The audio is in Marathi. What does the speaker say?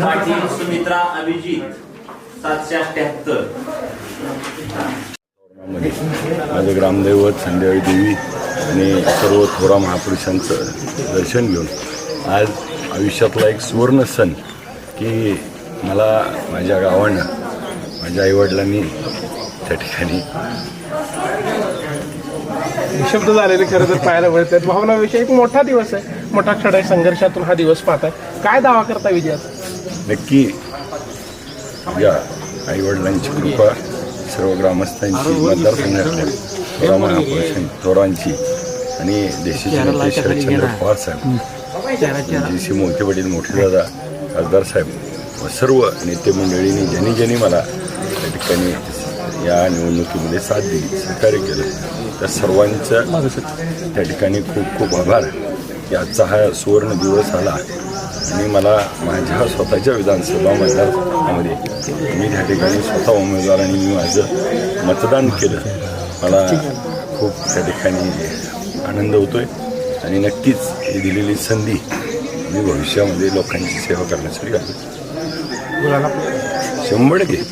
पाटील माझे ग्रामदैवत संध्याकाळी देवी आणि सर्व थोरा महापुरुषांचं दर्शन घेऊन आज आयुष्यातला एक सुवर्ण सण की मला माझ्या गावांना माझ्या आईवडिलांनी त्या ठिकाणी शब्द झालेले खरं तर पाहायला मिळतात. भावनाविषयी एक मोठा दिवस आहे. मोठा क्षण आहे संघर्षातून हा दिवस पाहताय. काय दावा करता विजयाचा नक्की या आईवडिलांची कृपा सर्व ग्रामस्थांची मतदारसंघातल्या थोरांची आणि देशाचे नेते शरदचंद्र पवार साहेब जी सी मोहिते पाटील मोठे दादा खासदार साहेब व सर्व नेते मंडळींनी ज्यांनी ज्यांनी मला त्या ठिकाणी या निवडणुकीमध्ये साथ दिली सहकार्य केलं त्या सर्वांचं त्या ठिकाणी खूप खूप आभार. की आजचा हा सुवर्ण दिवस आला आणि मला माझ्या स्वतःच्या विधानसभा मतदारसंघामध्ये मी त्या ठिकाणी स्वतः उमेदवार आणि मी माझं मतदान केलं. मला खूप त्या ठिकाणी आनंद होतोय. आणि नक्कीच ही दिलेली संधी मी भविष्यामध्ये लोकांची सेवा करण्यासाठी घालतो. शंभर टक्के.